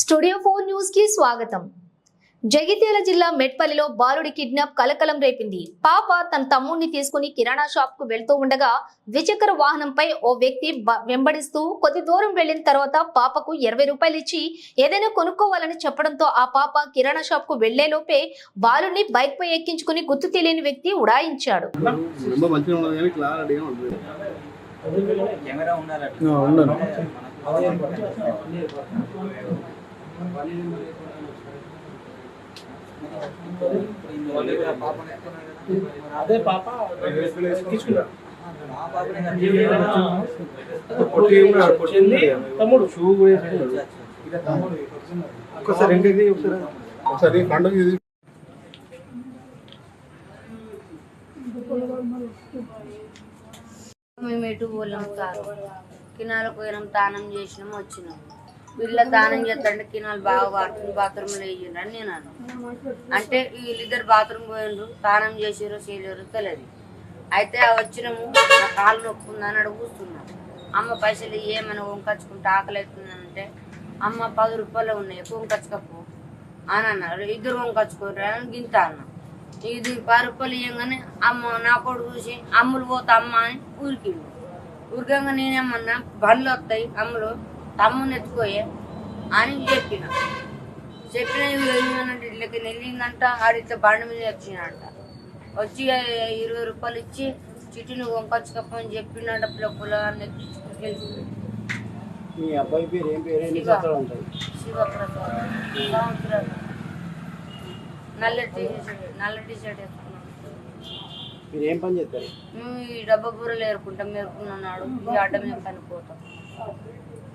Studio four న్యూస్కి స్వాగతం. జగిత్యాల జిల్లా మెట్పల్లిలో బాలుడి కిడ్నాప్ కలకలం రేపింది. పాప తన తమ్ముడిని తీసుకుని కిరాణా షాప్కు వెళ్తూ ఉండగా ద్విచక్ర వాహనంపై ఓ వ్యక్తి వెంబడిస్తూ కొద్ది దూరం వెళ్ళిన తర్వాత పాపకు ఇరవై రూపాయలు ఇచ్చి ఏదైనా కొనుక్కోవాలని చెప్పడంతో ఆ పాప కిరాణా షాప్కు వెళ్ళే లోపే బాలుడిని బైక్ పై ఎక్కించుకుని గుర్తు తెలియని వ్యక్తి ఉడాయించాడు. కెమెరా అదే పాప. తమ్ముడు. షూ ఒకసారి. ఒకసారి ఇది మేము ఎటు పోలేం సార్ కినాలకు పోయినాం తానం చేసినాం వచ్చినాం. వీళ్ళ దానం చేస్తాంటే కినాలు బాగా వాడుతుంది బాత్రూంలో వేయండి అని నేను అంటే వీళ్ళిద్దరు బాత్రూమ్ పోయిండ్రు దానం చేసారో చేయలేరు తెలియదు. అయితే ఆ వచ్చినాము నా కాలు నొప్పుంది అని అడుగు కూర్చున్నాం అమ్మ పైసలు ఏమైనా వంకచ్చుకుంటే ఆకలి అవుతుందంటే అమ్మ పది రూపాయలు ఉన్నాయి ఎక్కువ వంకచ్చుకపో అని అన్నారు. ఇద్దరు వంకచ్చుకోరు అని గింత అన్నా. ఇది పది రూపాయలు ఇవ్వగానే అమ్మ నా కొడుకు చూసి అమ్ములు పోతా అమ్మ అని ఊరికిండు ఊరికంగా నేనేమన్నా బండ్లు వస్తాయి అమ్ములు తమ్ముని ఎత్తుకోయే అని చెప్పిన. చెప్పిన ఏమనంటే ఇట్లకి వెళ్ళిందంట ఆడితే బండి మీద వచ్చిందంట వచ్చి ఇరవై రూపాయలు ఇచ్చి చిట్టుని వంకొచ్చుకపోని చెప్పిండంట పిల్లల అని మీ అబ్బాయి పేరు ఏం పేరు ఎన్ని శివ. సంవత్సరాలు ఉంటుంది? శివప్రసాద్. సంవత్సరాలు నల్ల టీ నల్ల టీ షర్ట్ మీరు ఏం పని చేస్తారు? మేము ఈ డబ్బా బూరలు ఏరుకుంటాం మేరుకున్నాడు ఈ అడ్డ మేము పనిపోతాం